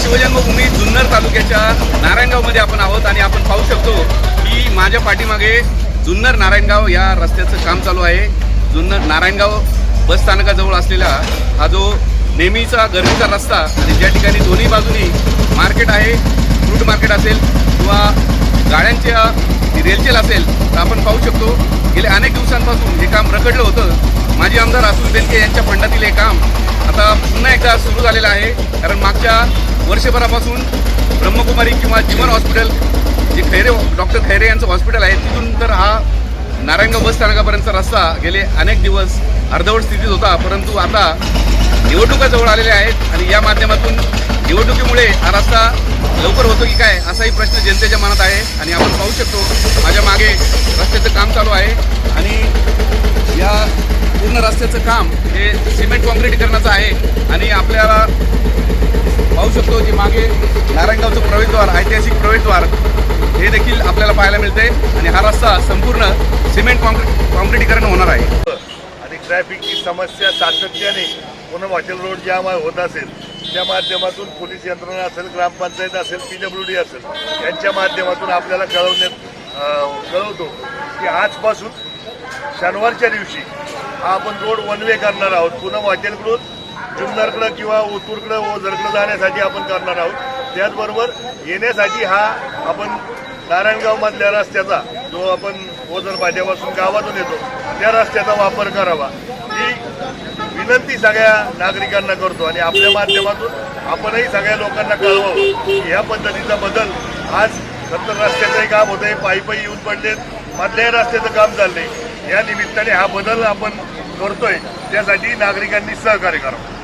शिवजन्मभूमी जुन्नर तालुक्याच्या नारायणगावमध्ये आपण आहोत आणि आपण पाहू शकतो की माझ्या पाठीमागे जुन्नर नारायणगाव या रस्त्याचं काम चालू आहे. जुन्नर नारायणगाव बस स्थानकाजवळ असलेला हा जो नेहमीचा गर्दीचा रस्ता आणि ज्या ठिकाणी दोन्ही बाजूनी मार्केट आहे फ्रूट मार्केट असेल किंवा गाड्यांच्या रेलचेल असेल तर आपण पाहू शकतो. गेल्या अनेक दिवसांपासून हे काम रखडलं होतं. माजी आमदार अतुल बेलके यांच्या फंडातील हे काम आता पुन्हा एकदा सुरू झालेलं आहे. कारण मागच्या वर्षभरापासून ब्रह्मकुमारी किंवा जीवन हॉस्पिटल जे खैरे डॉक्टर खैरे यांचं हॉस्पिटल आहे तिथून तर हा नारायणगाव बस स्थानकापर्यंतचा रस्ता गेले अनेक दिवस अर्धवट स्थितीत होता परंतु आता निवडणुका जवळ आलेल्या आहेत आणि या माध्यमातून निवडणुकीमुळे हा रस्ता लवकर होतो की काय असाही प्रश्न जनतेच्या मनात आहे आणि आपण पाहू शकतो माझ्या मागे रस्त्याचं काम चालू आहे आणि या पूर्ण रस्त्याचं काम हे सिमेंट कॉन्क्रीटीकरणाचं आहे आणि आपल्या शकतो जी मागे नारायणगावचं प्रवेशद्वार ऐतिहासिक प्रवेशद्वार हे देखील आपल्याला पाहायला मिळते आणि हा रस्ता संपूर्ण सिमेंट कॉन्क्रीट कॉन्क्रिटीकरण होणार आहे. आणि ट्रॅफिकची समस्या सातत्याने पुन्हा हॉटेल रोड ज्यामुळे होत असेल त्या माध्यमातून पोलीस यंत्रणा असेल ग्रामपंचायत असेल पी डब्ल्यू डी असेल यांच्या माध्यमातून आपल्याला कळवण्यात कळवतो की आजपासून शनिवारच्या दिवशी हा आपण रोड वन वे करणार आहोत. पुन्हा हॉटेलकडून जुन्नरकडं किंवा ओतूरकडं ओझरकडं जाण्यासाठी आपण करणार आहोत. त्याचबरोबर येण्यासाठी हा आपण नारायणगावमधल्या रस्त्याचा जो आपण ओझर भाज्यापासून गावातून येतो त्या रस्त्याचा वापर करावा. ही विनंती सगळ्या नागरिकांना करतो आणि आपल्या माध्यमातून आपणही सगळ्या लोकांना कळवावं की ह्या पद्धतीचा बदल आज नंतर रस्त्याचंही काम होतंय पायी पायी येऊन पडलेत मधल्याही रस्त्याचं काम चाललंय. या निमित्ताने हा बदल आपण करतोय त्यासाठी नागरिकांनी सहकार्य करावं.